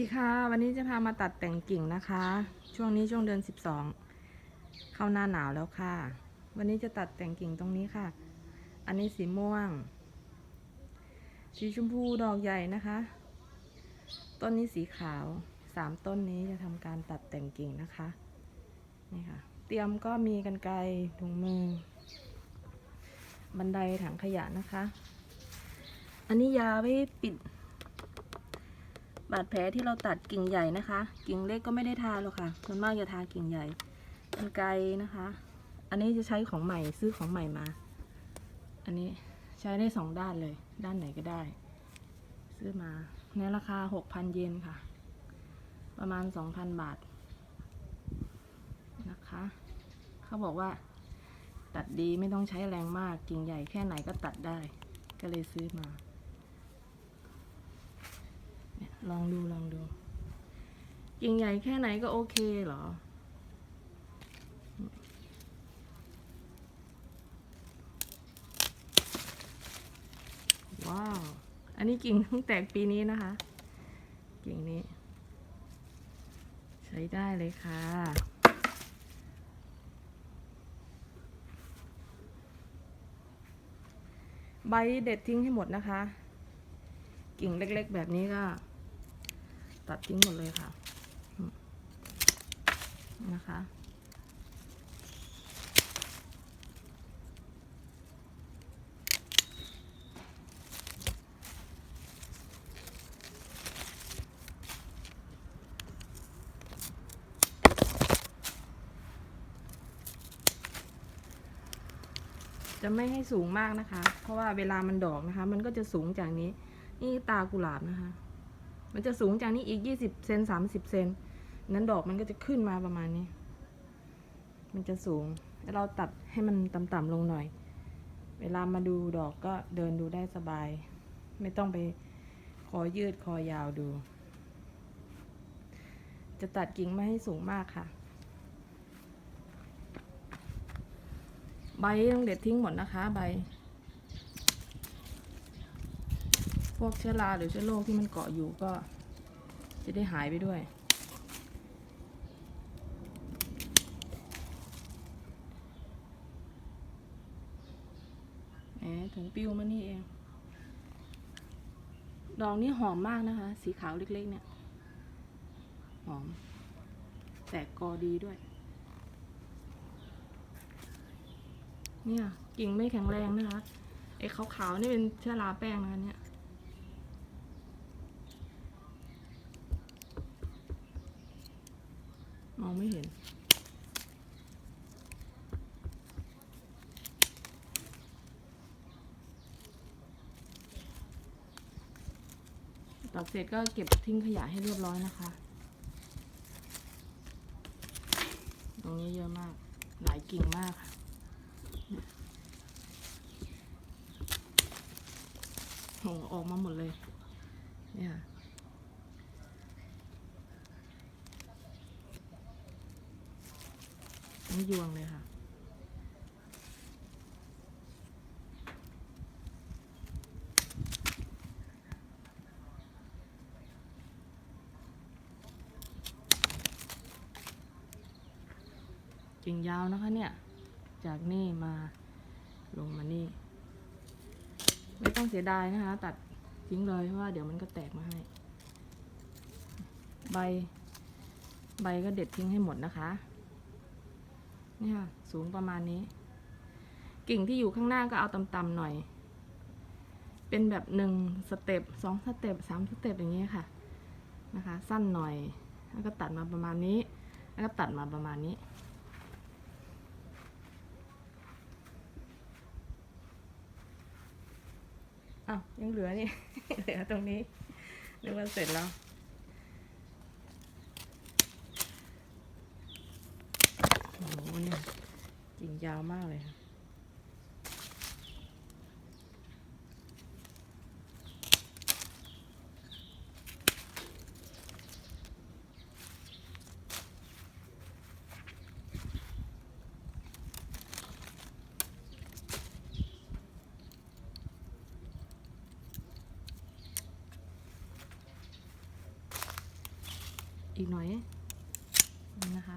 ดีค่ะ วันนี้จะพามาตัดแต่งกิ่งนะคะ ช่วงนี้ช่วงเดือน 12 เข้าหน้าหนาวแล้วค่ะ วันนี้จะตัดแต่งกิ่งตรงนี้ค่ะ อันนี้สีม่วง สีชมพูดอกใหญ่นะคะ ต้นนี้สีขาวสามต้นนี้จะทำการตัดแต่งกิ่งนะคะนี่ค่ะ เตรียมก็มีกันไกรถุงมือ บันไดถังขยะนะคะ อันนี้ยาไว้ปิด บาดแผลที่เราตัดกิ่งใหญ่นะคะ กิ่งเล็กก็ไม่ได้ทาหรอกค่ะส่วนมากจะทากิ่งใหญ่กันไกลนะคะ อันนี้จะใช้ของใหม่ซื้อของใหม่มา อันนี้ใช้ได้สองด้านเลย ด้านไหนก็ได้ ซื้อมาในราคาหกพันเยนค่ะ ประมาณสองพันบาทนะคะ เขาบอกว่า ตัดดีไม่ต้องใช้แรงมากกิ่งใหญ่แค่ไหนก็ตัดได้ ก็เลยซื้อมา เนี่ย ลองดูลองดูกิ่งใหญ่แค่ไหนก็โอเคเหรอ ว้าว อันนี้กิ่งเพิ่งแตกปีนี้นะคะ กิ่งนี้ ใช้ได้เลยค่ะใบเด็ดทิ้งให้หมดนะคะ กิ่งเล็กๆแบบนี้ก็ ตัดทิ้งหมดเลยค่ะ นะคะ จะไม่ให้สูงมากนะคะ เพราะว่าเวลามันดอกนะคะ มันก็จะสูงจากนี้ นี่ตากุหลาบนะคะ มันจะสูงจากนี้อีกยี่สิบเซนสามสิบเซนนั้นดอกมันก็จะขึ้นมาประมาณนี้ มันจะสูงแล้วเราตัดให้มันต่ำๆลงหน่อย เวลามาดูดอกก็เดินดูได้สบาย ไม่ต้องไปคอยืดคอยาวดู จะตัดกิ่งไม่ให้สูงมากค่ะ ใบต้องเด็ดทิ้งหมดนะคะ ใบ พวกเชื้อราหรือเชื้อโรคที่มันเกาะอยู่ก็จะได้หายไปด้วย แหมถุงปิ้วมานี่เอง ดอกนี้หอมมากนะคะ สีขาวเล็กๆเนี่ย หอม แตกกอดีด้วย เนี่ย กิ่งไม่แข็งแรงนะคะไอ้ขาวๆนี่เป็นเชื้อราแป้งนะคะเนี่ย องไม่เห็นตัดเสร็จก็เก็บทิ้งขยะให้เรียบร้อยนะคะ ตรงนี้เยอะมาก หลายกิ่งมากค่ะโหออกมาหมดเลย เนี่ยค่ะ ทั้งยวงเลยค่ะ กิ่งยาวนะคะเนี่ย จากนี่มาลงมานี่ ไม่ต้องเสียดายนะคะ ตัดทิ้งเลยเพราะว่าเดี๋ยวมันก็แตกมาให้ ใบ ใบก็เด็ดทิ้งให้หมดนะคะ นี่ค่ะ สูงประมาณนี้ กิ่งที่อยู่ข้างหน้าก็เอาต่ำๆหน่อย เป็นแบบหนึ่งสเต็ปสองสเต็ปสามสเต็ปอย่างนี้ค่ะ นะคะ สั้นหน่อย แล้วก็ตัดมาประมาณนี้ แล้วก็ตัดมาประมาณนี้อ้าวยังเหลือนี่ เหลือตรงนี้นึกว่าเสร็จแล้ว โอ้โหเนี่ยริงยาวมากเลยค่ะอีกหน่อยนะคะ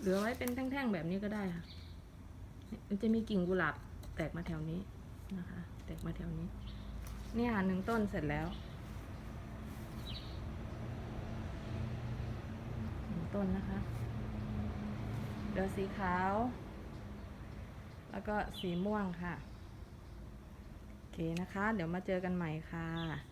เหลือไว้เป็นแท่งๆแบบนี้ก็ได้ค่ะมันจะมีกิ่งกุหลาบแตกมาแถวนี้นะคะ แตกมาแถวนี้ เนี่ยหนึ่งต้นเสร็จแล้วหนึ่งต้นนะคะเดี๋ยวสีขาว แล้วก็สีม่วงค่ะ โอเคนะคะ เดี๋ยวมาเจอกันใหม่ค่ะ